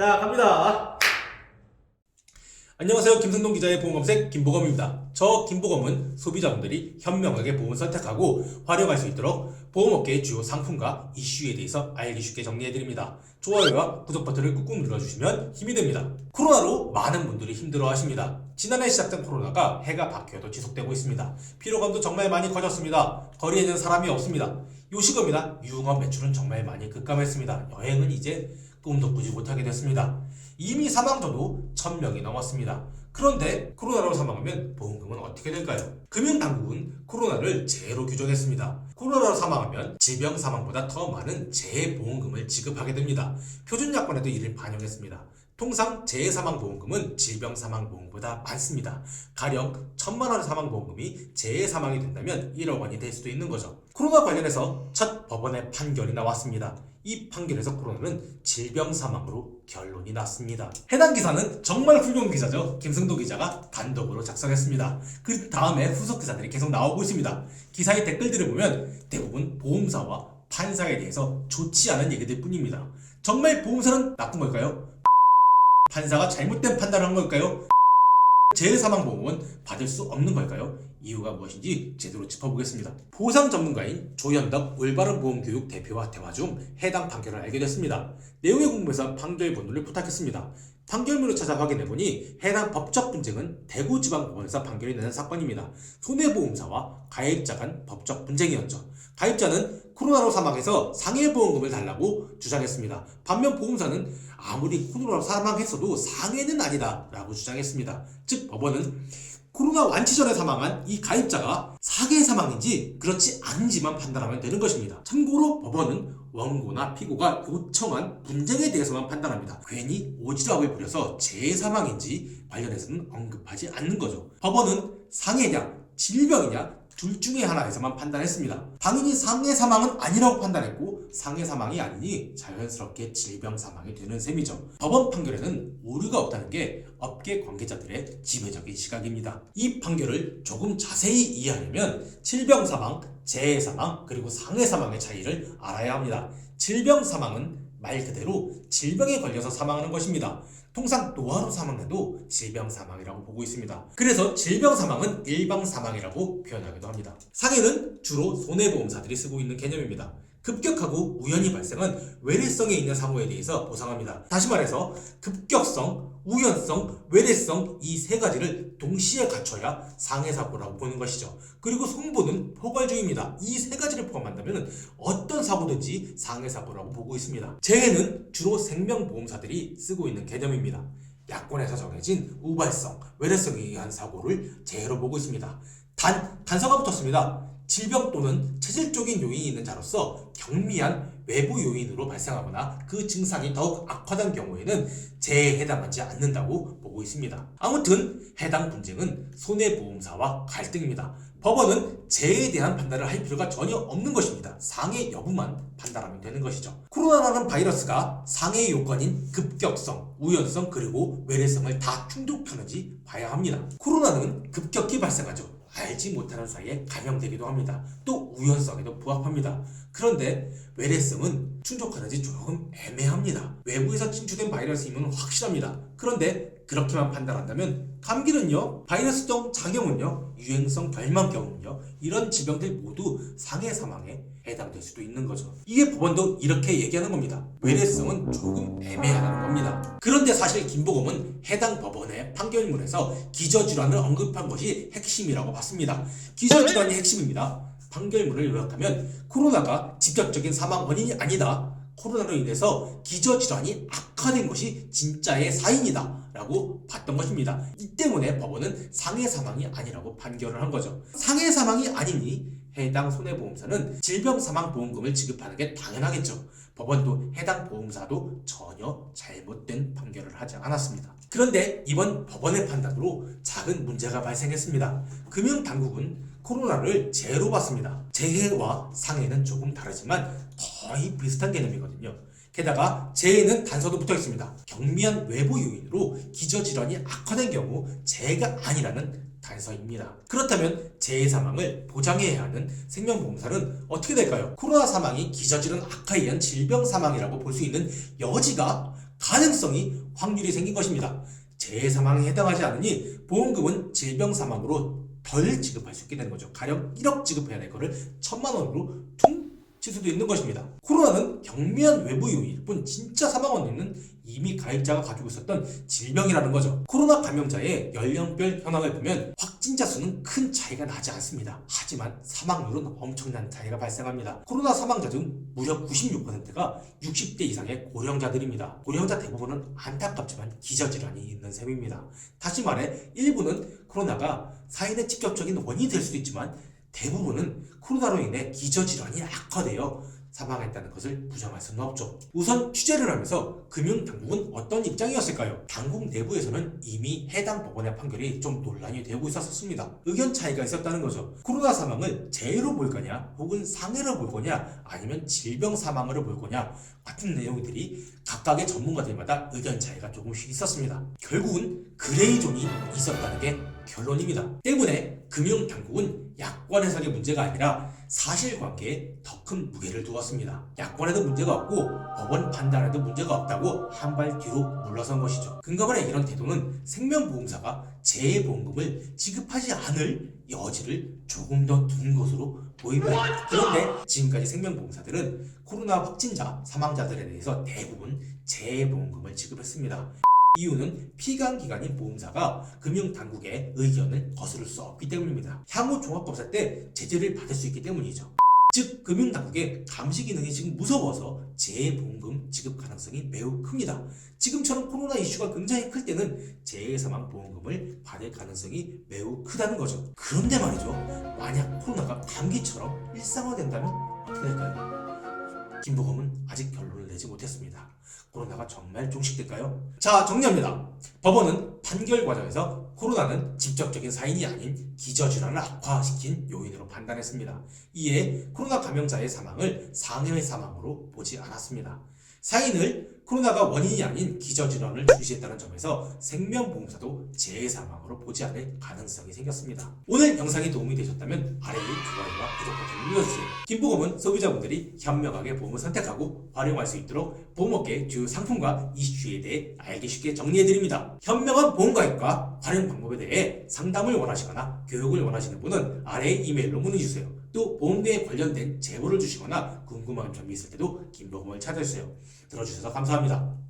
자, 갑니다. 안녕하세요. 김승동 기자의 보험 검색 김보검입니다. 저 김보검은 소비자분들이 현명하게 보험을 선택하고 활용할 수 있도록 보험업계의 주요 상품과 이슈에 대해서 알기 쉽게 정리해드립니다. 좋아요와 구독 버튼을 꾹꾹 눌러주시면 힘이 됩니다. 코로나로 많은 분들이 힘들어하십니다. 지난해 시작된 코로나가 해가 바뀌어도 지속되고 있습니다. 피로감도 정말 많이 커졌습니다. 거리에는 사람이 없습니다. 요식업이나 유흥업 매출은 정말 많이 급감했습니다. 여행은 이제 꿈도 꾸지 못하게 됐습니다. 이미 사망자도 1000명이 넘었습니다. 그런데 코로나로 사망하면 보험금은 어떻게 될까요? 금융당국은 코로나를 재해로 규정했습니다. 코로나로 사망하면 질병 사망보다 더 많은 재해 보험금을 지급하게 됩니다. 표준약관에도 이를 반영했습니다. 통상 재해 사망 보험금은 질병 사망 보험보다 많습니다. 가령 천만 원 사망 보험금이 재해 사망이 된다면 1억 원이 될 수도 있는 거죠. 코로나 관련해서 첫 법원의 판결이 나왔습니다. 이 판결에서 코로나는 질병 사망으로 결론이 났습니다. 해당 기사는 정말 훌륭한 기사죠. 김승도 기자가 단독으로 작성했습니다. 그 다음에 후속 기사들이 계속 나오고 있습니다. 기사의 댓글들을 보면 대부분 보험사와 판사에 대해서 좋지 않은 얘기들 뿐입니다. 정말 보험사는 나쁜 걸까요? 판사가 잘못된 판단을 한 걸까요? 재해사망보험은 받을 수 없는 걸까요? 이유가 무엇인지 제대로 짚어보겠습니다. 보상 전문가인 조현덕 올바른 보험교육 대표와 대화 중 해당 판결을 알게 됐습니다. 내용에 궁금해서 판결 본문을 부탁했습니다. 판결문을 찾아 확인해보니 해당 법적 분쟁은 대구지방법원에서 판결이 나는 사건입니다. 손해보험사와 가입자 간 법적 분쟁이었죠. 가입자는 코로나로 사망해서 상해보험금을 달라고 주장했습니다. 반면 보험사는 아무리 코로나로 사망했어도 상해는 아니다 라고 주장했습니다. 즉 법원은 코로나 완치 전에 사망한 이 가입자가 사계 사망인지 그렇지 않은지만 판단하면 되는 것입니다. 참고로 법원은 원고나 피고가 요청한 분쟁에 대해서만 판단합니다. 괜히 오지랖을 부려서 재해 사망인지 관련해서는 언급하지 않는 거죠. 법원은 상해냐, 질병이냐 둘 중에 하나에서만 판단했습니다. 당연히 상해 사망은 아니라고 판단했고 상해 사망이 아니니 자연스럽게 질병 사망이 되는 셈이죠. 법원 판결에는 오류가 없다는 게 업계 관계자들의 지배적인 시각입니다. 이 판결을 조금 자세히 이해하려면 질병 사망, 재해 사망, 그리고 상해 사망의 차이를 알아야 합니다. 질병 사망은 말 그대로 질병에 걸려서 사망하는 것입니다. 통상 노화로 사망해도 질병 사망이라고 보고 있습니다. 그래서 질병 사망은 일방 사망이라고 표현하기도 합니다. 상해는 주로 손해보험사들이 쓰고 있는 개념입니다. 급격하고 우연히 발생한 외래성에 있는 사고에 대해서 보상합니다. 다시 말해서 급격성, 우연성, 외래성 이 세 가지를 동시에 갖춰야 상해사고라고 보는 것이죠. 그리고 손보는 포괄적입니다. 이 세 가지를 포함한다면 어떤 사고든지 상해사고라고 보고 있습니다. 재해는 주로 생명보험사들이 쓰고 있는 개념입니다. 약관에서 정해진 우발성, 외래성에 의한 사고를 재해로 보고 있습니다. 단, 단서가 붙었습니다. 질병 또는 체질적인 요인이 있는 자로서 경미한 외부 요인으로 발생하거나 그 증상이 더욱 악화된 경우에는 재해에 해당하지 않는다고 보고 있습니다. 아무튼 해당 분쟁은 손해보험사와 갈등입니다. 법원은 재해에 대한 판단을 할 필요가 전혀 없는 것입니다. 상해 여부만 판단하면 되는 것이죠. 코로나라는 바이러스가 상해 요건인 급격성, 우연성 그리고 외래성을 다 충족하는지 봐야 합니다. 코로나는 급격히 발생하죠. 알지 못하는 사이에 감염되기도 합니다. 또 우연성에도 부합합니다. 그런데 외래성은 충족하는지 조금 애매합니다. 외부에서 침투된 바이러스임은 확실합니다. 그런데 그렇게만 판단한다면 감기는요, 바이러스성 장염은요, 유행성 결막경은요, 이런 질병들 모두 상해 사망에 해당될 수도 있는 거죠. 이게 법원도 이렇게 얘기하는 겁니다. 외래성은 조금 애매하다는 겁니다. 그런데 사실 김보검은 해당 법원의 판결문에서 기저질환을 언급한 것이 핵심이라고 봤습니다. 기저질환이 핵심입니다. 판결문을 요약하면 코로나가 직접적인 사망 원인이 아니다. 코로나로 인해서 기저질환이 악화된 것이 진짜의 사인이다. 라고 봤던 것입니다. 이 때문에 법원은 상해 사망이 아니라고 판결을 한 거죠. 상해 사망이 아니니 해당 손해보험사는 질병사망보험금을 지급하는 게 당연하겠죠. 법원도 해당 보험사도 전혀 잘못된 판결을 하지 않았습니다. 그런데 이번 법원의 판단으로 작은 문제가 발생했습니다. 금융당국은 코로나를 재해로 봤습니다. 재해와 상해는 조금 다르지만 거의 비슷한 개념이거든요. 게다가 재해는 단서도 붙어 있습니다. 경미한 외부 요인으로 기저질환이 악화된 경우 재해가 아니라는 단서입니다. 그렇다면 재해 사망을 보장해야 하는 생명보험사는 어떻게 될까요? 코로나 사망이 기저질환 악화에 의한 질병 사망이라고 볼 수 있는 여지가 가능성이 확률이 생긴 것입니다. 재해 사망에 해당하지 않으니 보험금은 질병 사망으로 덜 지급할 수 있게 되는 거죠. 가령 1억 지급해야 될 거를 천만 원으로 퉁 칠 수도 있는 것입니다. 코로나는 경미한 외부 요인일 뿐 진짜 사망 원인은 이미 가입자가 가지고 있었던 질병이라는 거죠. 코로나 감염자의 연령별 현황을 보면 확진자 수는 큰 차이가 나지 않습니다. 하지만 사망률은 엄청난 차이가 발생합니다. 코로나 사망자 중 무려 96%가 60대 이상의 고령자들입니다. 고령자 대부분은 안타깝지만 기저질환이 있는 셈입니다. 다시 말해 일부는 코로나가 사인의 직접적인 원인이 될 수도 있지만 대부분은 코로나로 인해 기저질환이 악화되어 사망했다는 것을 부정할 수는 없죠. 우선 취재를 하면서 금융당국은 어떤 입장이었을까요? 당국 내부에서는 이미 해당 법원의 판결이 좀 논란이 되고 있었습니다. 의견 차이가 있었다는 거죠. 코로나 사망을 재해로 볼 거냐, 혹은 상해로 볼 거냐, 아니면 질병 사망으로 볼 거냐 같은 내용들이 각각의 전문가들마다 의견 차이가 조금씩 있었습니다. 결국은 그레이 존이 있었다는 게 결론입니다. 때문에 금융당국은 약관 해석의 문제가 아니라 사실관계에 더 큰 무게를 두었습니다. 약관에도 문제가 없고 법원 판단에도 문제가 없다고 한 발 뒤로 물러선 것이죠. 근거간의 이런 태도는 생명보험사가 재해보험금을 지급하지 않을 여지를 조금 더 둔 것으로 보입니다. 그런데 지금까지 생명보험사들은 코로나 확진자, 사망자들에 대해서 대부분 재해보험금을 지급했습니다. 이유는 피감 기관인 보험사가 금융당국의 의견을 거스를 수 없기 때문입니다. 향후 종합검사 때 제재를 받을 수 있기 때문이죠. 즉 금융당국의 감시 기능이 지금 무서워서 재해보험금 지급 가능성이 매우 큽니다. 지금처럼 코로나 이슈가 굉장히 클 때는 재해사망보험금을 받을 가능성이 매우 크다는 거죠. 그런데 말이죠. 만약 코로나가 감기처럼 일상화된다면 어떻게 될까요? 김보검은 아직 결론을 내지 못했습니다. 코로나가 정말 종식될까요? 자, 정리합니다. 법원은 판결 과정에서 코로나는 직접적인 사인이 아닌 기저질환을 악화시킨 요인으로 판단했습니다. 이에 코로나 감염자의 사망을 상해 사망으로 보지 않았습니다. 사인을 코로나가 원인이 아닌 기저질환을 주시했다는 점에서 생명보험사도 재해 사망으로 보지 않을 가능성이 생겼습니다. 오늘 영상이 도움이 되셨다면 아래의 좋아요와 구독 버튼을 눌러주세요. 김보검은 소비자분들이 현명하게 보험을 선택하고 활용할 수 있도록 보험업계 주요 상품과 이슈에 대해 알기 쉽게 정리해드립니다. 현명한 보험가입과 활용 방법에 대해 상담을 원하시거나 교육을 원하시는 분은 아래의 이메일로 문의주세요. 또 보험계에 관련된 제보를 주시거나 궁금한 점이 있을 때도 김보검을 찾아주세요. 들어주셔서 감사합니다.